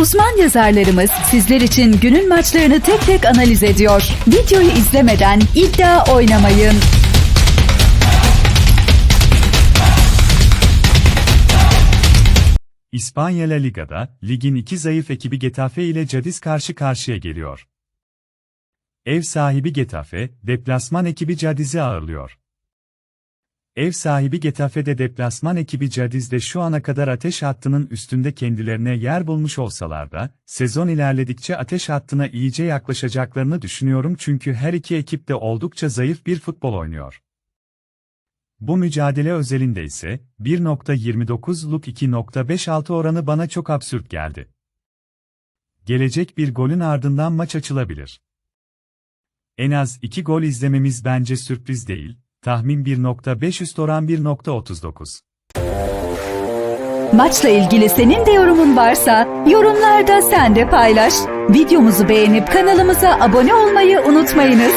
Uzman yazarlarımız sizler için günün maçlarını tek tek analiz ediyor. Videoyu izlemeden iddia oynamayın. İspanya La Liga'da, ligin iki zayıf ekibi Getafe ile Cadiz karşı karşıya geliyor. Ev sahibi Getafe, deplasman ekibi Cadiz'i ağırlıyor. Ev sahibi Getafe'de deplasman ekibi Cadiz'de şu ana kadar ateş hattının üstünde kendilerine yer bulmuş olsalar da, sezon ilerledikçe ateş hattına iyice yaklaşacaklarını düşünüyorum çünkü her iki ekip de oldukça zayıf bir futbol oynuyor. Bu mücadele özelinde ise 1.29'luk 2.56 oranı bana çok absürt geldi. Gelecek bir golün ardından maç açılabilir. En az 2 gol izlememiz bence sürpriz değil, tahmin 1.5 üst oran 1.39. Maçla ilgili senin de yorumun varsa yorumlarda sen de paylaş. Videomuzu beğenip kanalımıza abone olmayı unutmayınız.